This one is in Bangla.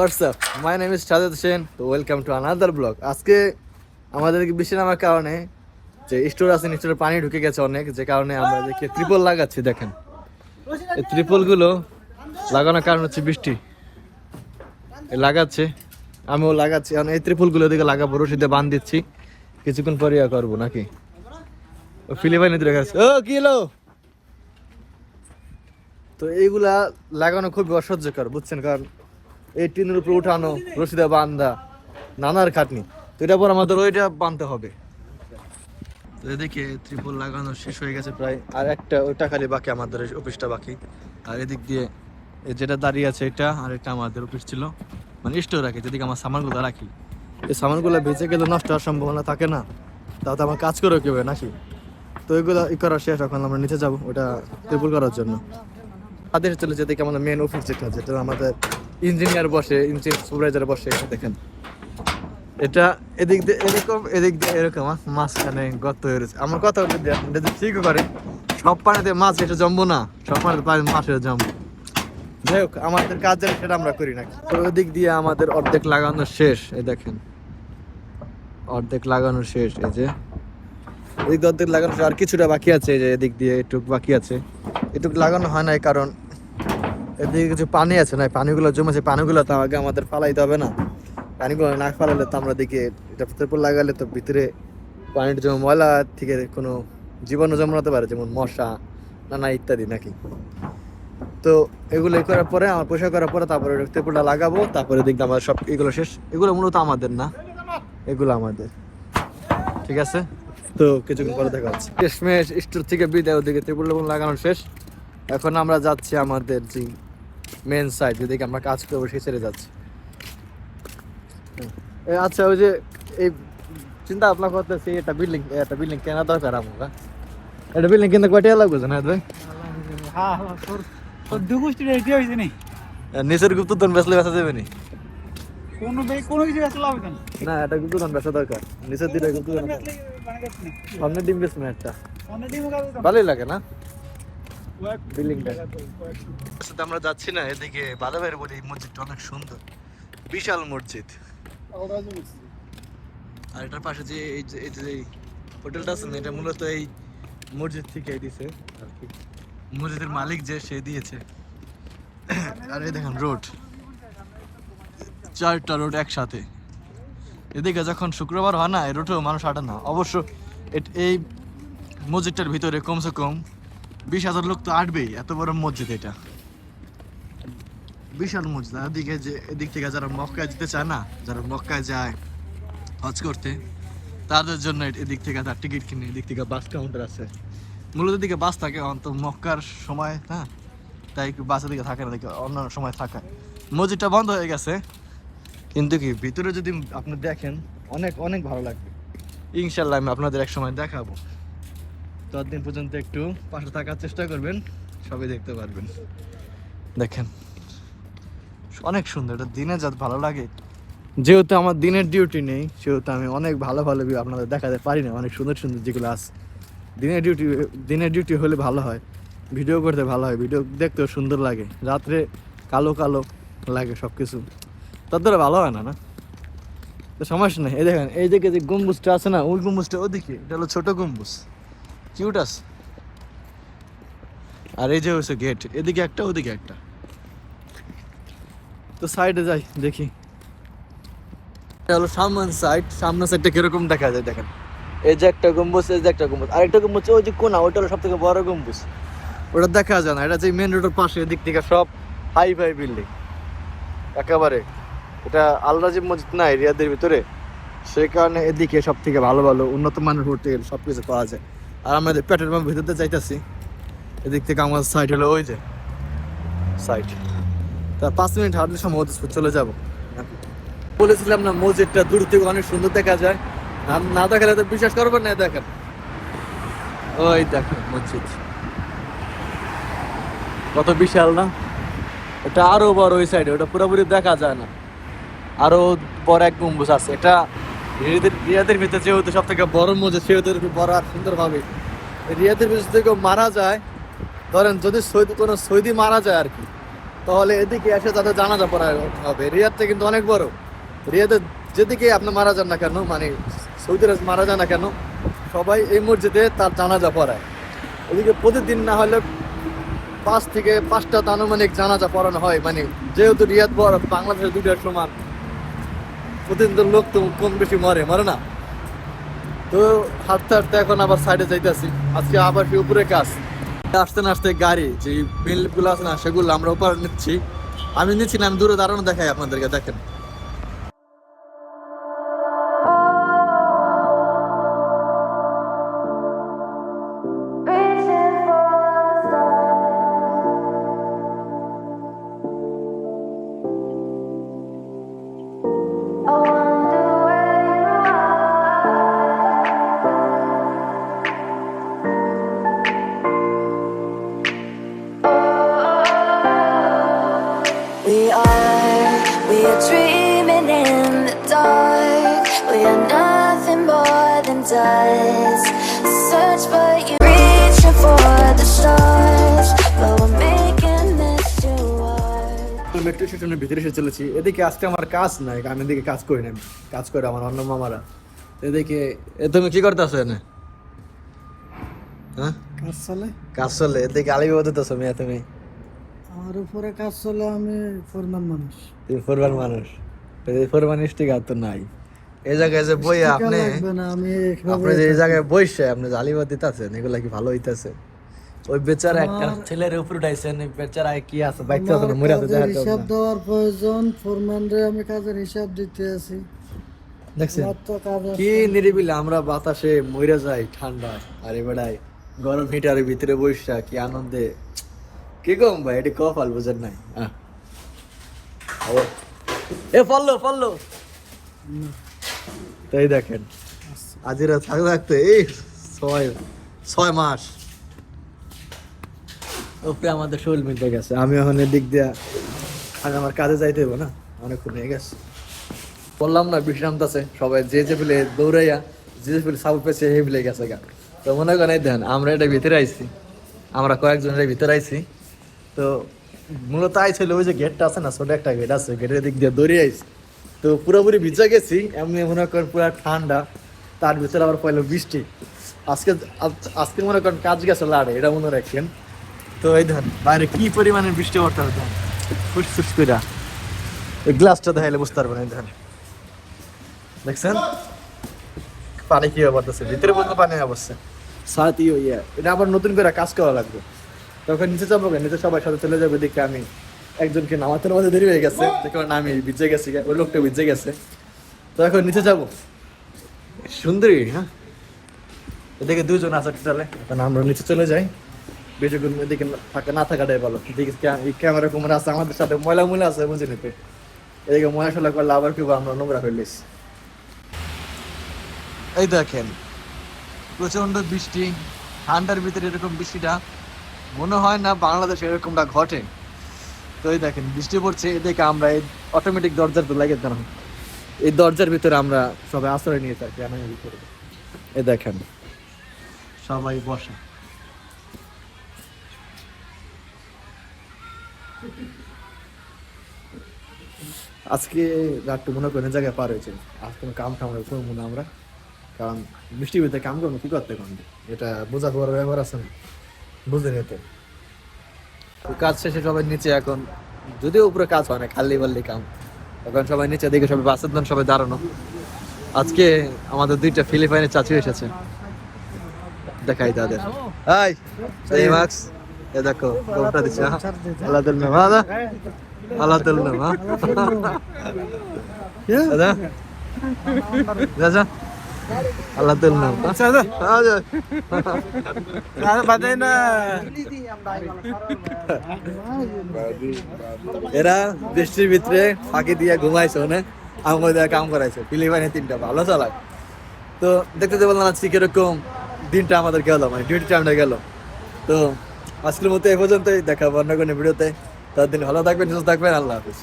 WhatsApp my name is Sajad Hossain তো ওয়েলকাম টু আনাদার ব্লগ আজকে আমাদেরকে বৃষ্টি নামার কারণে যে স্টোর আছে স্টোরে পানি ঢুকে গেছে অনেক, যে কারণে আমরা দেখি ত্রিপল লাগাচ্ছি, দেখেন। এই ত্রিপলগুলো লাগানোর কারণ হচ্ছে বৃষ্টি। লাগাচ্ছে, আমিও লাগাচ্ছি। এখন এই ত্রিপলগুলো দিকে লাগাবো রশিদে বান দিচ্ছি। কিছুক্ষণ পরে ইয়া করব, নাকি? ও ফিলিপাইনে দূরে গেছে ও, কি এলো তো এইগুলা লাগানো খুবই অসহ্যকর, বুঝছেন? কারণ এই টিনের উপরে উঠানো রশিদা বান্ধা নানার খাটনি। তো এটা পর আমাদের ওইটা বানতে হবে। তো এদিকে ত্রিপল লাগানো শেষ হয়ে গেছে প্রায়। আর একটা ওইটা খালি বাকি আমাদের অফিসটা বাকি। আর এদিক দিয়ে যেটা দাঁড়িয়ে আছে এটা, আর এটা আমাদের অফিস ছিল। মানে স্টোর রাখি, যেদিকে আমার সামানগুলো রাখি। এই সামানগুলো বেঁচে গেলে নষ্ট হওয়ার সম্ভাবনা থাকে না। তাও তো আমার কাজ করে কেবে নাকি? তো ওইগুলো ই করা শেষ, এখন আমরা নিচে যাব। ওটা ত্রিপল করার জন্য। তাদের চলে যেতে আমাদের মেন অফিস যেটা যেটা আমাদের ইঞ্জিনিয়ার বসে ইঞ্জিনিয়ার সুপারভাইজার বসে দেখেন। এটা এদিক দিয়ে এরকম এদিক দিয়ে এরকম মাঝখানে হয়ে রয়েছে। আমার কথা হলো যদি ঠিক করে সব পানিতে মাছ এসে জমবো না সব পানিতে পানি মাছ এসে জমবো যাই হোক আমাদের কাজ যেটা সেটা আমরা করি না তো ওদিক দিয়ে আমাদের অর্ধেক লাগানো শেষ এই দেখেন। অর্ধেক লাগানো শেষ এই যে। এদিক দিয়ে অর্ধেক লাগানো আর কিছুটা বাকি আছে এই যে এদিক দিয়ে এটুক বাকি আছে। এটুক লাগানো হয় নাই কারণ এদিকে কিছু পানি আছে না পানিগুলো জমেছে পানিগুলো তো আগে আমাদের ফালাইতে হবে না। পানিগুলো না ফালালে তো আমরা দেখি এটা ভিতরে লাগালে তো ভিতরে পানির জমে ময়লা থেকে কোনো জীবাণু জন্মাতে পারে, যেমন মশা, নানা ইত্যাদি নাকি। তো এগুলো ই করার পরে, আমার পয়সা করার পরে তারপরে তেপুলটা লাগাবো, তারপরে দেখলাম আমার সব এগুলো শেষ। এগুলো মূলত আমাদের না, এগুলো আমাদের। ঠিক আছে? তো কিছুক্ষণ পরে দেখা হচ্ছে। শেষমেশ, স্টোর থেকে বিদায়, ওদিকে ত্রিপুল লাগানো শেষ। এখন আমরা যাচ্ছি আমাদের যে মেন সাইড যেদিকে আমরা কাজ করব সেই ছেড়ে যাচ্ছি। আচ্ছা ওই যে এই চিন্তা ভাবনা করতেছি একটা বিল্ডিং একটা বিল্ডিং কেনা দরকার আমরা একটা বিল্ডিং কিনতে কয়টা লাগবে ভাই? নি? যাবে কোনো কোনো কিছু হবে এটা দরকার। নিচের দিকে ডিম তো ভালোই লাগে না? আমরা যাচ্ছি না, এদিকে বাদামের বলি, এই মসজিদটা অনেক সুন্দর। বিশাল মসজিদ। আর এটার পাশে যে এই যে হোটেলটা আছে না, এটা মূলত এই মসজিদ থেকে দিছে আর কি। মসজিদের মালিক যে, সে দিয়েছে। আর এই দেখেন রোড। চারটা রোড একসাথে। এদিকে যখন শুক্রবার হয় না, এই রোডেও মানুষ হাঁটে না। অবশ্য এই মসজিদটার ভিতরে কমসে কম বিশ হাজার লোক তো আটবেই, এত বড় মসজিদ এটা। বিশাল মসজিদ এদিকে যে এদিক থেকে যারা মক্কায় যেতে চায় না, যারা মক্কায় যায় হজ করতে, তাদের জন্য এদিক থেকে তার টিকিট কিনে, এদিক থেকে বাস কাউন্টার আছে। মূলত এদিকে বাস থাকে, অন্ত মক্কার সময় হ্যাঁ? তাই বাসের দিকে থাকে না অন্যান্য সময় থাকে। মসজিদটা বন্ধ হয়ে গেছে। কিন্তু কি, ভিতরে যদি আপনি দেখেন, অনেক অনেক ভালো লাগবে। ইনশাল্লাহ আমি আপনাদের এক সময় দেখাবো। ততদিন পর্যন্ত একটু পাশে থাকার চেষ্টা করবেন সবই দেখতে পারবেন। দেখেন অনেক সুন্দর এটা দিনে যা ভালো লাগে। যেহেতু আমার দিনের ডিউটি নেই সেহেতু আমি অনেক ভালো ভালো ভিউ আপনাদের দেখাতে পারি না অনেক সুন্দর সুন্দর যেগুলো আছে। দিনের ডিউটি দিনের ডিউটি হলে ভালো হয় ভিডিও করতে ভালো হয় ভিডিও দেখতেও সুন্দর লাগে রাত্রে কালো কালো লাগে সব কিছু তার দ্বারা ভালো হয় না না? তো সমস্যা নেই এই দেখেন এই দিকে যে গম্বুজটা আছে না ওই গম্বুজটা ওদিকে এটা হলো ছোটো গম্বুজ। কিউট আছে আর এই যে হচ্ছে গেট এদিকে একটা ওদিকে একটা। তো সাইডে যাই দেখি। হলো সাইড সামনের সাইডটা কীরকম দেখা যায় দেখেন। এই যে একটা গম্বুজ এই যে একটা গম্বুজ। আরেকটা গম্বুজ ওই যে কোনা ওইটা হলো সব থেকে বড় গম্বুজ। ওটা দেখা যায় না এটা যে মেন রোডের পাশে এদিক থেকে সব হাই ফাই বিল্ডিং একেবারে এটা আলরাজিব মসজিদ নাই রিয়াদের ভিতরে। সেই কারণে এদিকে সব থেকে ভালো ভালো উন্নত মানের হোটেল সব কিছু পাওয়া যায়। আর আমাদের পেট্রোল পাম্প ভিতরতে যাইতাছি, এদিক থেকে আমার সাইড হলো ওই যে সাইড তা পাঁচ মিনিট হাঁটলে মসজিদ চলে যাব। বলেছিলাম না, মসজিদটা দূর থেকে অনেক সুন্দর দেখা যায়। না- দেখালে তো বিশ্বাস করবেন না, দেখেন। ওই দেখেন মসজিদ। কত বিশাল না? এটা আরও বড় ওই সাইডে ওটা পুরোপুরি দেখা যায় না। আরও বড় এক গম্বুজ আছে। এটা রিয়াদের ভিতরে যেহেতু সব থেকে বড় মসজিদ সেহেতু বড় আর সুন্দর ভাবে রিয়াদের ভিতর থেকে মারা যায়, ধরেন যদি সৌদি কোনো সৌদি মারা যায় আর কি, তাহলে এদিকে এসে তাদের জানাজা পড়া হবে। রিয়াদটা কিন্তু অনেক বড়। রিয়াদে যেদিকে আপনি মারা যান না কেন মানে সৌদি আরব মারা যান না কেন, সবাই এই মসজিদে তার জানাজা পড়ায়। এদিকে প্রতিদিন না হলে পাঁচ থেকে পাঁচটা আনুমানিক জানাজা পড়ানো হয়। মানে যেহেতু রিয়াদ বড় বাংলাদেশের দুইটার সমান। প্রতিদিন লোক তো কম বেশি মরে মরে না। তো হাঁটতে হাঁটতে এখন আবার সাইডে যাইতেছি। আজকে আবার কি উপরে কাজ। আসতে না আসতে গাড়ি, যে বিলগুলো আছে না, সেগুলো আমরা উপরে নিচ্ছি। আমি নিচ্ছি না, আমি দূরে দাঁড়ানো দেখাই আপনাদেরকে, দেখেন। মেট্রো স্টেশনের ভিতরে এসে চলেছি। এদিকে আজকে আমার কাজ নাই আমি এদিকে কাজ করি না। কাজ করে আমার অন্য মামারা। এদিকে এ তুমি কি করতেছো এনে? হ্যাঁ? কাজ চলে? কাজ চলে। এদিকে আলিবি বলতেছো মিয়া তুমি? আমার উপরে কাজ চলে আমি ফরমান মানুষ। তুমি ফোরবান মানুষ। ফোরবান স্টিক আর তো নাই। এই জায়গায় যে বই আপনি আপনি যে এই জায়গায় বইছে আপনি দিতেছেন এগুলা কি ভালো হইতাছে? ওই বেচারা একটা ছেলের উপর উঠাইছেন বেচারা কি আছে? বাইতে আছে না আমার মরে আছে হিসাব দেওয়ার প্রয়োজন ফরমান রে আমি কাজের হিসাব দিতে আছি। দেখছেন। কি নিরিবিলি আমরা বাতাসে মরে যাই ঠান্ডা আর এবারে গরম হিটারের ভিতরে বৈশা কি আনন্দে। কি কম ভাই এটি কপাল বুঝেন নাই। এ ফললো ফললো তাই দেখেন। আজিরা থাকতে থাকতে এই ছয় ছয় মাস। ওপরে আমাদের শরীর মিটে গেছে। আমি এখন এদিক দিয়া আর আমার কাজে যাইতে হইব না। অনেকক্ষণ হয়ে গেছে। বললাম না বিশ্রাম আছে সবাই যে যে ফেলে দৌড়াইয়া, যে যে ফেলে সাউথ পেয়েছে হে ফেলে গেছে গা। তো মনে করেন, এই দেন আমরা এটা ভিতরে আইছি। আমরা কয়েকজন এটা ভিতরে আইছি। তো মূলত আইছিল ওই যে গেটটা আছে না, ছোট একটা গেট আছে। গেটের দিক দিয়ে দৌড়ে আইছি। তো পুরোপুরি ভিজে গেছি, এমনি মনে করেন পুরো ঠান্ডা, তার ভিতরে আবার পয়লো বৃষ্টি। আজকে আজকে মনে করেন কাজ গেছে লাড়ে, এটা মনে রাখেন। তো এই ধরেন, বাইরে কি পরিমাণে বৃষ্টি পড়তে হবে ফুস ফুস কইরা। এই গ্লাসটা দেখাইলে বুঝতে পারবেন, এই ধরেন। দেখছেন? পানি কি অবস্থা ভিতরে পর্যন্ত পানি অবস্থা সাথী ইয়ে এটা আবার নতুন করে কাজ করা লাগবে। তখন নিচে যাব? নিচে সবার সাথে চলে যাবে দেখে আমি। একজনকে নামাতে নামাতে দেরি হয়ে গেছে কারণে আমি ভিজে গেছি, ওই লোকটা ভিজে গেছে। তো এখন নিচে যাব। সুন্দরী হ্যাঁ? এদিকে দুজন আছে টোটালে। এখন আমরা নিচে চলে যাই। বেশিক্ষণ এদিকে থাকা, না থাকাটাই ভালো। এদিকে ক্যামেরা কুমার আছে, আমাদের সাথে ময়লা ময়লা আছে, বুঝে নিতে। এদিকে ময়লা সলা করলে আবার কি আমরা নোংরা ফেলিস এই দেখেন প্রচণ্ড বৃষ্টি। ঠান্ডার ভিতরে এরকম বৃষ্টিটা, মনে হয় না বাংলাদেশে এরকমটা ঘটে। তো এই দেখেন, বৃষ্টি পড়ছে, এদিকে আমরা এই অটোমেটিক দরজার তো লাগে দাঁড়ান এই দরজার ভিতরে আমরা সবাই আশ্রয় নিয়ে থাকি, আমি ভিতরে। এই দেখেন, সবাই বসা। আজকে রাতটু মনে করেন জায়গায় পার হয়েছে। আজ কোনো কাম টাম করব না আমরা। কারণ বৃষ্টির ভিতরে কাম করব, কি করতে কোন এটা বোঝা করার ব্যাপার আছে না। বুঝে নিতে কাজ শেষে সবাই নিচে এখন, যদিও উপরে কাজ হয় না, খালি বাল্লি কাম। এখন সবাই নিচে দিকে সবাই বাসের ধান সবাই দাঁড়ানো। আজকে আমাদের দুইটা ফিলিপাইনের চাচু এসেছে। দেখাই তাদের। হাই এই মাক্স, এ দেখো গোপটা দিচ্ছে হ্যাঁ? আল্লাহ দিল না দাদা আল্লাহ দিল না হ্যাঁ? দাদা? দাদা? দিল না আচ্ছা দাদা এরা বৃষ্টির ভিতরে ফাঁকি দিয়ে ঘুমাইছে না আমাকে দিয়ে কাম করাইছে। ফিলিপাইনে তিনটা ভালো চালাক তো দেখতে দেখতে বললাম আজকে কীরকম দিনটা আমাদের গেল মানে ডিউটি টাইমটা গেল। তো আজকের মতো এ পর্যন্তই দেখা অন্য কোনো ভিডিওতে। তার দিন ভালো থাকবেন সুস্থ থাকবেন আল্লাহ হাফিজ।